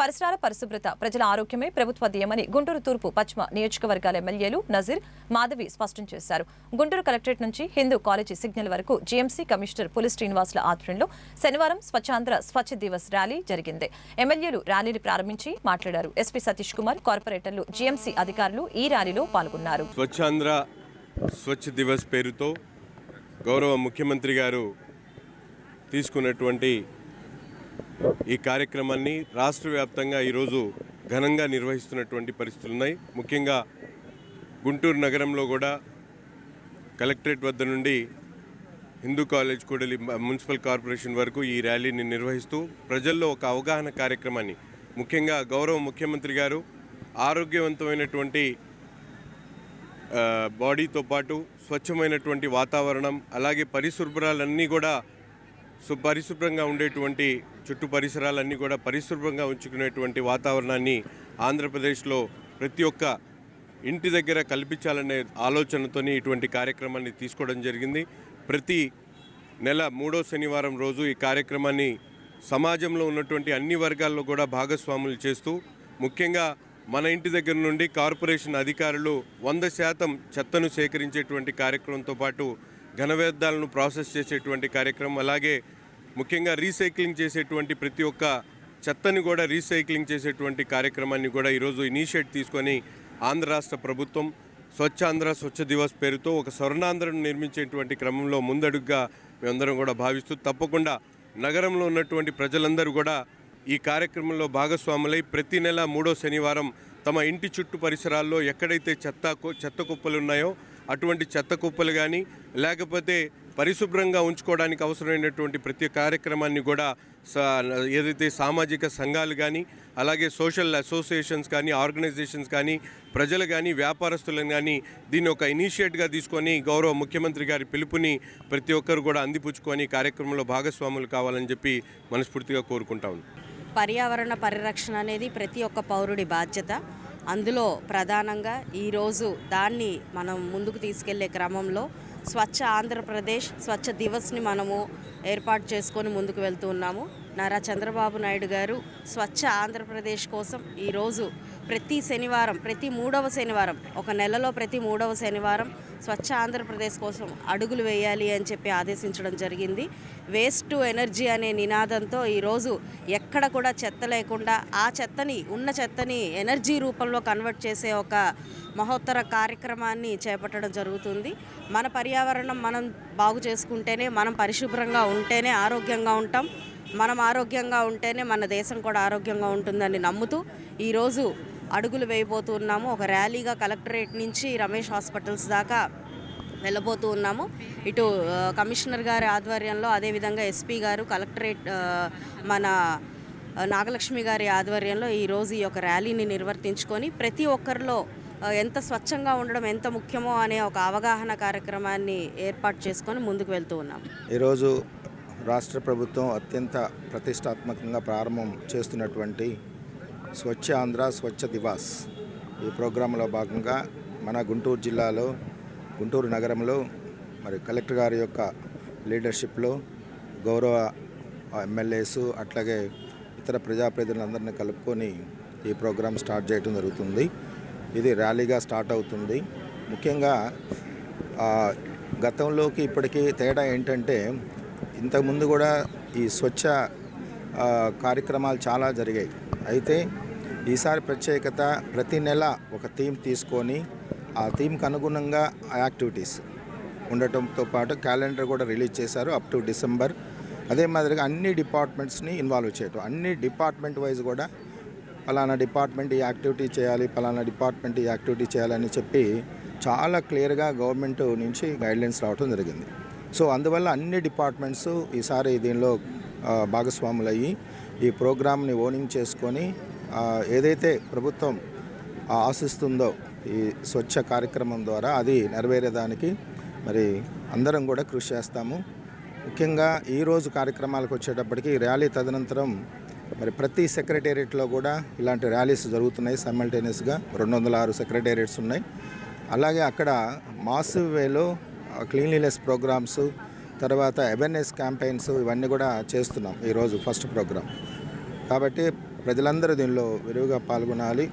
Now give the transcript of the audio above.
పరిసరాల పరిశుభ్రత ప్రజల ఆరోగ్యమే ప్రభుత్వ ధ్యేయమని గుంటూరు తూర్పు పశ్చిమ నియోజకవర్గాల ఎమ్మెల్యేలు నజీర్ మాధవి స్పష్టం చేశారు. గుంటూరు కలెక్టరేట్ నుంచి హిందూ కాలేజీ సిగ్నల్ వరకు జీఎంసీ కమిషనర్ పులి శ్రీనివాసుల ఆధ్వర్యంలో శనివారం స్వచ్ఛాంధ్ర స్వచ్ఛ దివస్ ర్యాలీ జరిగింది. ఎమ్మెల్యేలు ర్యాలీని ప్రారంభించి మాట్లాడారు. ఎస్పీ సతీష్ కుమార్ కార్పొరేటర్లు జీఎంసీ అధికారులు ఈ ర్యాలీలో పాల్గొన్నారు. స్వచ్ఛాంధ్ర స్వచ్ఛ దివస్ పేరుతో గౌరవ ముఖ్యమంత్రి గారు తీసుకున్నటువంటి ఈ కార్యక్రమాన్ని రాష్ట్ర వ్యాప్తంగా ఈరోజు ఘనంగా నిర్వహిస్తున్నటువంటి పరిస్థితులు ఉన్నాయి. ముఖ్యంగా గుంటూరు నగరంలో కూడా కలెక్టరేట్ వద్ద నుండి హిందూ కాలేజ్ కూడలి మున్సిపల్ కార్పొరేషన్ వరకు ఈ ర్యాలీని నిర్వహిస్తూ ప్రజల్లో ఒక అవగాహన కార్యక్రమాన్ని ముఖ్యంగా గౌరవ ముఖ్యమంత్రి గారు ఆరోగ్యవంతమైనటువంటి బాడీతో పాటు స్వచ్ఛమైనటువంటి వాతావరణం అలాగే పరిశుభ్రాలన్నీ కూడా సు పరిశుభ్రంగా ఉండేటువంటి చుట్టూ పరిసరాలన్నీ కూడా పరిశుభ్రంగా ఉంచుకునేటువంటి వాతావరణాన్ని ఆంధ్రప్రదేశ్లో ప్రతి ఒక్క ఇంటి దగ్గర కల్పించాలనే ఆలోచనతో ఇటువంటి కార్యక్రమాన్ని తీసుకోవడం జరిగింది. ప్రతి నెల మూడో శనివారం రోజు ఈ కార్యక్రమాన్ని సమాజంలో ఉన్నటువంటి అన్ని వర్గాల్లో కూడా భాగస్వాములు చేస్తూ ముఖ్యంగా మన ఇంటి దగ్గర నుండి కార్పొరేషన్ అధికారులు వంద శాతం చెత్తను సేకరించేటువంటి కార్యక్రమంతో పాటు ఘన వ్యర్థాలను ప్రాసెస్ చేసేటువంటి కార్యక్రమం అలాగే ముఖ్యంగా రీసైక్లింగ్ చేసేటువంటి ప్రతి ఒక్క చెత్తని కూడా రీసైక్లింగ్ చేసేటువంటి కార్యక్రమాన్ని కూడా ఈరోజు ఇనిషియేట్ తీసుకొని ఆంధ్ర రాష్ట్ర ప్రభుత్వం స్వచ్ఛాంధ్ర స్వచ్ఛ దివస్ పేరుతో ఒక స్వర్ణాంధ్రను నిర్మించేటువంటి క్రమంలో ముందడుగ్గా మేమందరం కూడా భావిస్తూ తప్పకుండా నగరంలో ఉన్నటువంటి ప్రజలందరూ కూడా ఈ కార్యక్రమంలో భాగస్వాములై ప్రతి నెల మూడో శనివారం తమ ఇంటి చుట్టూ పరిసరాల్లో ఎక్కడైతే చెత్త చెత్త కుప్పలు ఉన్నాయో అటువంటి చెత్త కుప్పలు కానీ లేకపోతే పరిశుభ్రంగా ఉంచుకోవడానికి అవసరమైనటువంటి ప్రతి కార్యక్రమాన్ని కూడా ఏదైతే సామాజిక సంఘాలు కానీ అలాగే సోషల్ అసోసియేషన్స్ కానీ ఆర్గనైజేషన్స్ కానీ ప్రజలు కానీ వ్యాపారస్తులను కానీ దీన్ని ఒక ఇనిషియేట్గా తీసుకొని గౌరవ ముఖ్యమంత్రి గారి పిలుపుని ప్రతి ఒక్కరు కూడా అందిపుచ్చుకొని కార్యక్రమంలో భాగస్వాములు కావాలని చెప్పి మనస్ఫూర్తిగా కోరుకుంటాను పర్యావరణ పరిరక్షణ అనేది ప్రతి ఒక్క పౌరుడి బాధ్యత. అందులో ప్రధానంగా ఈరోజు దాన్ని మనం ముందుకు తీసుకెళ్ళే క్రమంలో స్వచ్ఛ ఆంధ్రప్రదేశ్ స్వచ్ఛ దివస్ని మనము ఏర్పాటు చేసుకొని ముందుకు వెళ్తూ ఉన్నాము. నారా చంద్రబాబు నాయుడు గారు స్వచ్ఛ ఆంధ్రప్రదేశ్ కోసం ఈరోజు ప్రతి శనివారం ప్రతి మూడవ శనివారం ఒక నెలలో ప్రతి మూడవ శనివారం స్వచ్ఛ ఆంధ్రప్రదేశ్ కోసం అడుగులు వేయాలి అని చెప్పి ఆదేశించడం జరిగింది. వేస్ట్ టు ఎనర్జీ అనే నినాదంతో ఈరోజు ఎక్కడ కూడా చెత్త లేకుండా ఆ చెత్తని ఉన్న చెత్తని ఎనర్జీ రూపంలో కన్వర్ట్ చేసే ఒక మహోత్తర కార్యక్రమాన్ని చేపట్టడం జరుగుతుంది. మన పర్యావరణం మనం బాగు చేసుకుంటేనే మనం పరిశుభ్రంగా ఉంటేనే ఆరోగ్యంగా ఉంటాం. మనం ఆరోగ్యంగా ఉంటేనే మన దేశం కూడా ఆరోగ్యంగా ఉంటుందని నమ్ముతూ ఈరోజు అడుగులు వేయబోతూ ఉన్నాము. ఒక ర్యాలీగా కలెక్టరేట్ నుంచి రమేష్ హాస్పిటల్స్ దాకా వెళ్ళబోతూ ఉన్నాము. ఇటు కమిషనర్ గారి ఆధ్వర్యంలో అదేవిధంగా ఎస్పీ గారు కలెక్టరేట్ మన నాగలక్ష్మి గారి ఆధ్వర్యంలో ఈరోజు ఈ యొక్క ర్యాలీని నిర్వర్తించుకొని ప్రతి ఒక్కరిలో ఎంత స్వచ్ఛంగా ఉండడం ఎంత ముఖ్యమో అనే ఒక అవగాహన కార్యక్రమాన్ని ఏర్పాటు చేసుకొని ముందుకు వెళ్తూ ఉన్నాము. ఈరోజు రాష్ట్ర ప్రభుత్వం అత్యంత ప్రతిష్టాత్మకంగా ప్రారంభం చేస్తున్నటువంటి స్వచ్ఛ ఆంధ్ర స్వచ్ఛ దివాస్ ఈ ప్రోగ్రాంలో భాగంగా మన గుంటూరు జిల్లాలో గుంటూరు నగరంలో మరి కలెక్టర్ గారి యొక్క లీడర్షిప్లో గౌరవ ఎమ్మెల్యేస్ అట్లాగే ఇతర ప్రజాప్రతినిధులందరినీ కలుపుకొని ఈ ప్రోగ్రాం స్టార్ట్ చేయడం జరుగుతుంది. ఇది ర్యాలీగా స్టార్ట్ అవుతుంది. ముఖ్యంగా గతంలోకి ఇప్పటికీ తేడా ఏంటంటే ఇంతకుముందు కూడా ఈ స్వచ్ఛ కార్యక్రమాలు చాలా జరిగాయి. అయితే ఈసారి ప్రత్యేకత ప్రతి నెల ఒక థీమ్ తీసుకొని ఆ థీమ్కి అనుగుణంగా ఆ యాక్టివిటీస్ ఉండటంతో పాటు క్యాలెండర్ కూడా రిలీజ్ చేశారు అప్ టు డిసెంబర్. అదే మాదిరిగా అన్ని డిపార్ట్మెంట్స్ని ఇన్వాల్వ్ చేయటం. అన్ని డిపార్ట్మెంట్ వైజ్ కూడా పలానా డిపార్ట్మెంట్ ఈ యాక్టివిటీ చేయాలి పలానా డిపార్ట్మెంట్ ఈ యాక్టివిటీ చేయాలని చెప్పి చాలా క్లియర్గా గవర్నమెంట్ నుంచి గైడ్లైన్స్ రావడం జరిగింది. సో అందువల్ల అన్ని డిపార్ట్మెంట్స్ ఈసారి దీనిలో భాగస్వాములయ్యి ఈ ప్రోగ్రామ్ని ఓనింగ్ చేసుకొని ఏదైతే ప్రభుత్వం ఆశిస్తుందో ఈ స్వచ్ఛ కార్యక్రమం ద్వారా అది నెరవేరేదానికి మరి అందరం కూడా కృషి చేస్తాము. ముఖ్యంగా ఈరోజు కార్యక్రమాలకు వచ్చేటప్పటికి ర్యాలీ తదనంతరం మరి ప్రతి సెక్రటేరియట్లో కూడా ఇలాంటి ర్యాలీస్ జరుగుతున్నాయి సైమల్టేనియస్గా రెండు వందల ఆరు సెక్రటేరియట్స్ ఉన్నాయి. అలాగే అక్కడ మాసివ్ వేలో క్లీన్లీనెస్ ప్రోగ్రామ్స్ తర్వాత అవేర్నెస్ క్యాంపెయిన్స్ ఇవన్నీ కూడా చేస్తున్నాం ఈరోజు ఫస్ట్ ప్రోగ్రామ్. కాబట్టి ప్రజలందరూ దీనిలో విరివిగా పాల్గొనాలి.